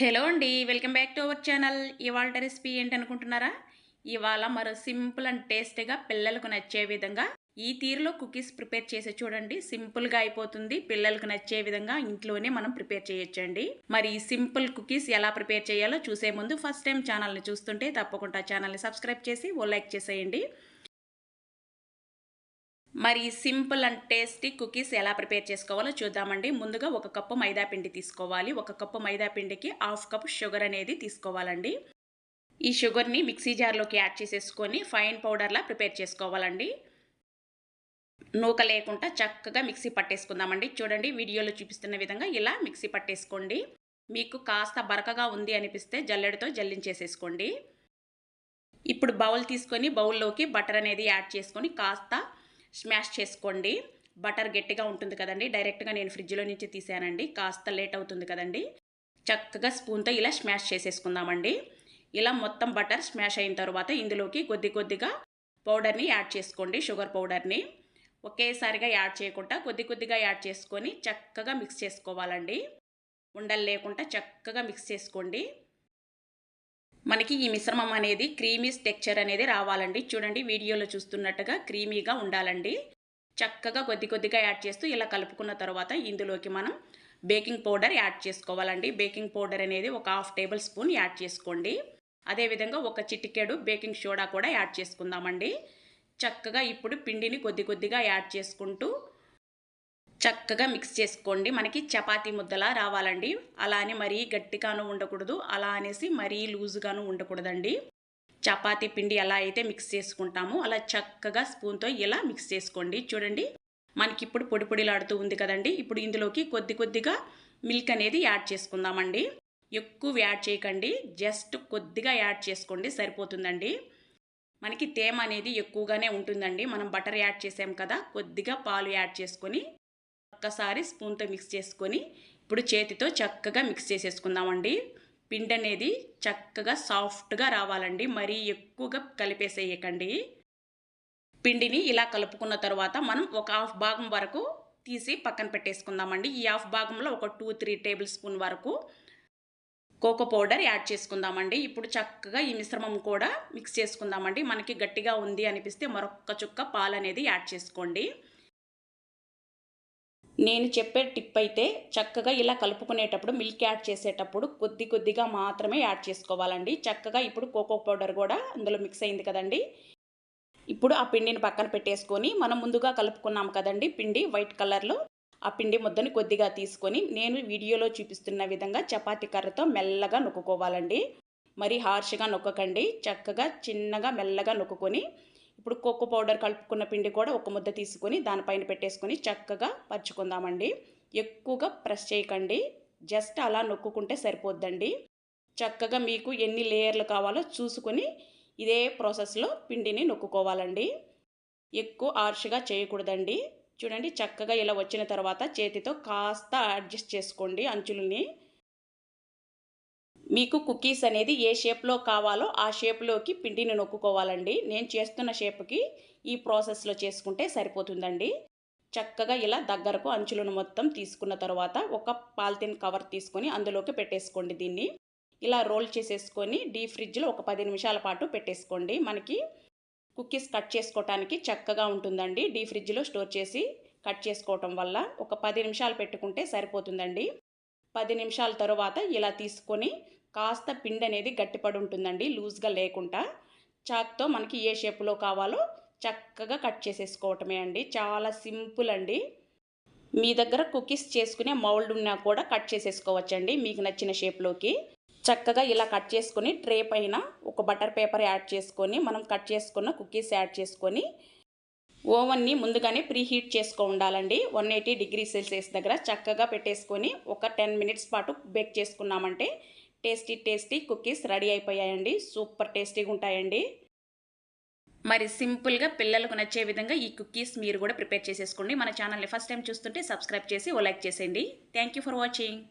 Hello అండి welcome back to our channel. ఇవాళ recipe ఏంటి అనుకుంటున్నారా ఇవాళ మరో సింపుల్ అండ్ టేస్టీగా పిల్లలకు నచ్చే విధంగా ఈ తీరులో కుకీస్ ప్రిపేర్ చేసి చూడండి. సింపుల్గా అయిపోతుంది. పిల్లలకు నచ్చే విధంగా ఇంట్లోనే మనం ప్రిపేర్ చేయొచ్చండి. మరి ఈ సింపుల్ కుకీస్ ఎలా ప్రిపేర్ చేయాలో చూసే ముందు ఫస్ట్ టైం ఛానల్ని చూస్తుంటే తప్పకుండా ఛానల్ని సబ్స్క్రైబ్ చేసి ఓ లైక్ చేసేయండి. మరి సింపుల్ అండ్ టేస్టీ కుకీస్ ఎలా ప్రిపేర్ చేసుకోవాలో చూద్దామండి. ముందుగా ఒక కప్పు మైదా పిండి తీసుకోవాలి. ఒక కప్పు మైదా పిండికి హాఫ్ కప్ షుగర్ అనేది తీసుకోవాలండి. ఈ షుగర్ని మిక్సీ జార్లోకి యాడ్ చేసేసుకొని ఫైన్ పౌడర్లా ప్రిపేర్ చేసుకోవాలండి. నూక లేకుండా చక్కగా మిక్సీ పట్టేసుకుందామండి. చూడండి వీడియోలో చూపిస్తున్న విధంగా ఇలా మిక్సీ పట్టేసుకోండి. మీకు కాస్త బరకగా ఉంది అనిపిస్తే జల్లెడతో జల్లించేసేసుకోండి. ఇప్పుడు బౌల్ తీసుకొని బౌల్లోకి బటర్ అనేది యాడ్ చేసుకొని కాస్త స్మాష్ చేసుకోండి. బటర్ గట్టిగా ఉంటుంది కదండి. డైరెక్ట్గా నేను ఫ్రిడ్జ్లో నుంచి తీసానండి. కాస్త లేట్ అవుతుంది కదండి. చక్కగా స్పూన్తో ఇలా స్మాష్ చేసేసుకుందామండి. ఇలా మొత్తం బటర్ స్మాష్ అయిన తర్వాత ఇందులోకి కొద్ది కొద్దిగా పౌడర్ని యాడ్ చేసుకోండి. షుగర్ పౌడర్ని. ఒకేసారిగా యాడ్ చేయకుండా కొద్ది కొద్దిగా యాడ్ చేసుకొని చక్కగా మిక్స్ చేసుకోవాలండి. ఉండలు లేకుండా చక్కగా మిక్స్ చేసుకోండి. మనకి ఈ మిశ్రమం అనేది క్రీమీ టెక్చర్ అనేది రావాలండి. చూడండి వీడియోలో చూస్తున్నట్టుగా క్రీమీగా ఉండాలండి. చక్కగా కొద్ది కొద్దిగా యాడ్ చేస్తూ ఇలా కలుపుకున్న తర్వాత ఇందులోకి మనం బేకింగ్ పౌడర్ యాడ్ చేసుకోవాలండి. బేకింగ్ పౌడర్ అనేది ఒక హాఫ్ టేబుల్ స్పూన్ యాడ్ చేసుకోండి. అదేవిధంగా ఒక చిటికెడు బేకింగ్ సోడా కూడా యాడ్ చేసుకుందామండి. చక్కగా ఇప్పుడు పిండిని కొద్ది కొద్దిగా యాడ్ చేసుకుంటూ చక్కగా మిక్స్ చేసుకోండి. మనకి చపాతీ ముద్దలా రావాలండి. అలా అని మరీ గట్టిగాను ఉండకూడదు. అలా అనేసి మరీ లూజుగాను ఉండకూడదండి. చపాతీ పిండి ఎలా అయితే మిక్స్ చేసుకుంటామో అలా చక్కగా స్పూన్తో ఇలా మిక్స్ చేసుకోండి. చూడండి మనకి ఇప్పుడు పొడి పొడిలాడుతూ ఉంది కదండి. ఇప్పుడు ఇందులోకి కొద్ది కొద్దిగా మిల్క్ అనేది యాడ్ చేసుకుందామండి. ఎక్కువ యాడ్ చేయకండి. జస్ట్ కొద్దిగా యాడ్ చేసుకోండి సరిపోతుందండి. మనకి తేమ అనేది ఎక్కువగానే ఉంటుందండి. మనం బటర్ యాడ్ చేసాం కదా కొద్దిగా పాలు యాడ్ చేసుకొని ఒక్కసారి స్పూన్తో మిక్స్ చేసుకొని ఇప్పుడు చేతితో చక్కగా మిక్స్ చేసేసుకుందామండి. పిండి అనేది చక్కగా సాఫ్ట్గా రావాలండి. మరీ ఎక్కువగా కలిపేసేయకండి. పిండిని ఇలా కలుపుకున్న తర్వాత మనం ఒక హాఫ్ భాగం వరకు తీసి పక్కన పెట్టేసుకుందామండి. ఈ హాఫ్ భాగంలో ఒక టూ త్రీ టేబుల్ స్పూన్ వరకు కోకో పౌడర్ యాడ్ చేసుకుందామండి. ఇప్పుడు చక్కగా ఈ మిశ్రమం కూడా మిక్స్ చేసుకుందామండి. మనకి గట్టిగా ఉంది అనిపిస్తే మరొక్క చుక్క పాలు అనేది యాడ్ చేసుకోండి. నేను చెప్పే టిప్ అయితే చక్కగా ఇలా కలుపుకునేటప్పుడు మిల్క్ యాడ్ చేసేటప్పుడు కొద్ది కొద్దిగా మాత్రమే యాడ్ చేసుకోవాలండి. చక్కగా ఇప్పుడు కోకో పౌడర్ కూడా అందులో మిక్స్ అయింది కదండి. ఇప్పుడు ఆ పిండిని పక్కన పెట్టేసుకొని మనం ముందుగా కలుపుకున్నాం కదండి పిండి వైట్ కలర్లో. ఆ పిండి ముద్దని కొద్దిగా తీసుకొని నేను వీడియోలో చూపిస్తున్న విధంగా చపాతీ కర్రతో మెల్లగా నొక్కుకోవాలండి. మరి హార్ష్గా నొక్కకండి. చక్కగా చిన్నగా మెల్లగా నొక్కుకొని ఇప్పుడు కోకో పౌడర్ కలుపుకున్న పిండి కూడా ఒక ముద్ద తీసుకొని దానిపైన పెట్టేసుకొని చక్కగా పరుచుకుందామండి. ఎక్కువగా ప్రెస్ చేయకండి. జస్ట్ అలా నొక్కుంటే సరిపోద్దండి. చక్కగా మీకు ఎన్ని లేయర్లు కావాలో చూసుకొని ఇదే ప్రాసెస్లో పిండిని నొక్కుకోవాలండి. ఎక్కువ ఆర్ష్గా చేయకూడదండి. చూడండి చక్కగా ఇలా వచ్చిన తర్వాత చేతితో కాస్త అడ్జస్ట్ చేసుకోండి అంచులని. మీకు కుకీస్ అనేది ఏ షేప్లో కావాలో ఆ షేప్లోకి పిండిని నొక్కుకోవాలండి. నేను చేస్తున్న షేప్కి ఈ ప్రాసెస్లో చేసుకుంటే సరిపోతుందండి. చక్కగా ఇలా దగ్గరకు అంచులను మొత్తం తీసుకున్న తర్వాత ఒక పాలిథిన్ కవర్ తీసుకొని అందులోకి పెట్టేసుకోండి దీన్ని. ఇలా రోల్ చేసేసుకొని డీ ఫ్రిడ్జ్లో ఒక పది నిమిషాల పాటు పెట్టేసుకోండి. మనకి కుకీస్ కట్ చేసుకోవటానికి చక్కగా ఉంటుందండి. డీ ఫ్రిడ్జ్లో స్టోర్ చేసి కట్ చేసుకోవటం వల్ల ఒక పది నిమిషాలు పెట్టుకుంటే సరిపోతుందండి. పది నిమిషాల తర్వాత ఇలా తీసుకొని కాస్త పిండి అనేది గట్టిపడి ఉంటుందండి లూజ్గా లేకుండా. చాక్తో మనకి ఏ షేప్లో కావాలో చక్కగా కట్ చేసేసుకోవటమే అండి. చాలా సింపుల్ అండి. మీ దగ్గర కుకీస్ చేసుకునే మౌల్డ్ ఉన్నా కూడా కట్ చేసేసుకోవచ్చండి మీకు నచ్చిన షేప్లోకి. చక్కగా ఇలా కట్ చేసుకొని ట్రే పైన ఒక బటర్ పేపర్ యాడ్ చేసుకొని మనం కట్ చేసుకున్న కుకీస్ యాడ్ చేసుకొని ఓవెన్ని ముందుగానే ప్రీ హీట్ చేసుకో ఉండాలండి. వన్ ఎయిటీ డిగ్రీ సెల్సియస్ దగ్గర చక్కగా పెట్టేసుకొని ఒక టెన్ మినిట్స్ పాటు బేక్ చేసుకున్నామంటే టేస్టీ టేస్టీ కుకీస్ రెడీ అయిపోయాయండి. సూపర్ టేస్టీగా ఉంటాయండి. మరి సింపుల్గా పిల్లలకు నచ్చే విధంగా ఈ కుకీస్ మీరు కూడా ప్రిపేర్ చేసేసుకోండి. మన ఛానల్ని ఫస్ట్ టైం చూస్తుంటే సబ్స్క్రైబ్ చేసి ఓ లైక్ చేసేయండి. Thank for watching.